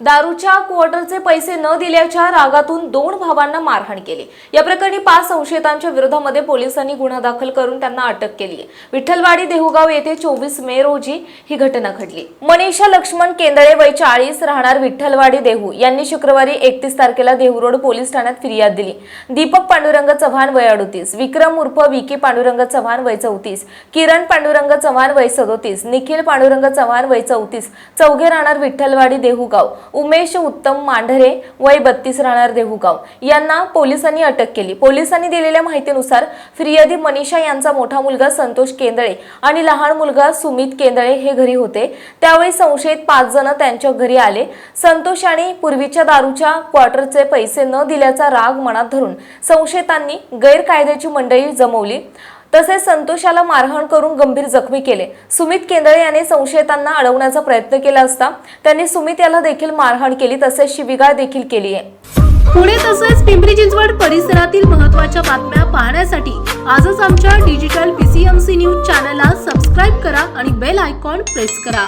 दारूच्या क्वार्टरचे पैसे न दिल्याच्या रागातून दोन भावांना मारहाण केली. या प्रकरणी पाच संशयितांच्या विरोधामध्ये पोलिसांनी गुन्हा दाखल करून त्यांना अटक केली विठ्ठलवाडी देहुगाव येथे चोवीस मे रोजी ही घटना घडली. मनीषा लक्ष्मण केंदळे वय चाळीस राहणार विठ्ठलवाडी देहू. यांनी शुक्रवारी एकतीस तारखेला देहू रोड पोलीस ठाण्यात फिर्याद दिली. दीपक पांडुरंग चव्हाण वय अडोतीस विक्रम उर्फ विकी पांडुरंग चव्हाण वय चौतीस किरण पांडुरंग चव्हाण वय सदोतीस निखिल पांडुरंग चव्हाण वय चौतीस चौघे राहणार विठ्ठलवाडी देहुगाव. उमेश उत्तम मांढरे वय बत्तीस राहणार देहूगाव. यांना पोलिसांनी अटक केली. पोलिसांनी दिलेल्या माहितीनुसार फिर्यादी मनीषा यांचा मोठा मुलगा संतोष केंदळे आणि लहान मुलगा सुमित केंदळे हे घरी होते. त्यावेळी संशयित पाच जण त्यांच्या घरी आले. संतोष आणि पूर्वीच्या दारूच्या क्वार्टरचे पैसे न दिल्याचा राग मनात धरून संशयितांनी गैरकायद्याची मंडळी जमवली. तसेच संतोषाला मारहाण करून गंभीर जखमी केले. सुमित केंदळे याने संशयितांना अडवण्याचा प्रयत्न केला असता त्यांनी सुमित याला देखील मारहाण केली तसेच शिवीगाळ देखील केली आहे. पुणे तसेच पिंपरी चिंचवड परिसरातील महत्त्वाच्या बातम्या पाहण्यासाठी आजच आमच्या डिजिटल पीसीएमसी न्यूज चॅनलला सबस्क्राईब करा आणि बेल आयकॉन प्रेस करा.